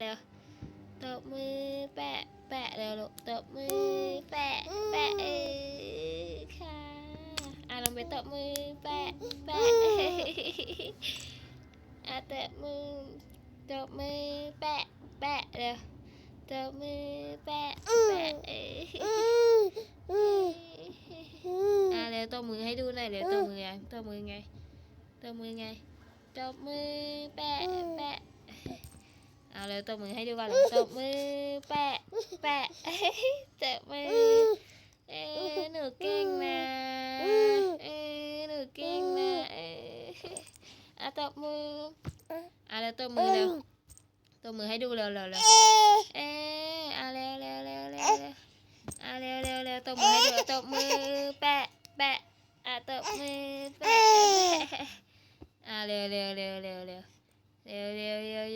เร็วตบมือแปะแปะเร็วลูกตบมือแปะแปะเออค่ะอะลองไปตบมือแปะแปะอะตบมือตบมือแปะแปะเร็วตบมือแปะแปะเอออะเร็วตบมือให้ดูหน่อยเร็วตบมือไงตบมือไงตบมือไงตบมือแปะแปะ เอาเร็วตบมือให้ดูก่อนเลยตบมือ แปะ แปะตบมือ เอ้หนูเก่งนะ เอ้หนูเก่งนะเอ้อะตบมือเอาเร็วตบมือเร็วตบมือให้ดูเร็วเร็วเร็วเอ้เอาเร็วเร็วเร็วเร็วเร็วเอาเร็วเร็วเร็วตบมือให้ดูตบมือ แปะ แปะอะตบมือ แปะแปะอะเร็วเร็วเร็วเร็วเร็วเร็วเร็วเร็วเร็วเร็วเร็วเร็ว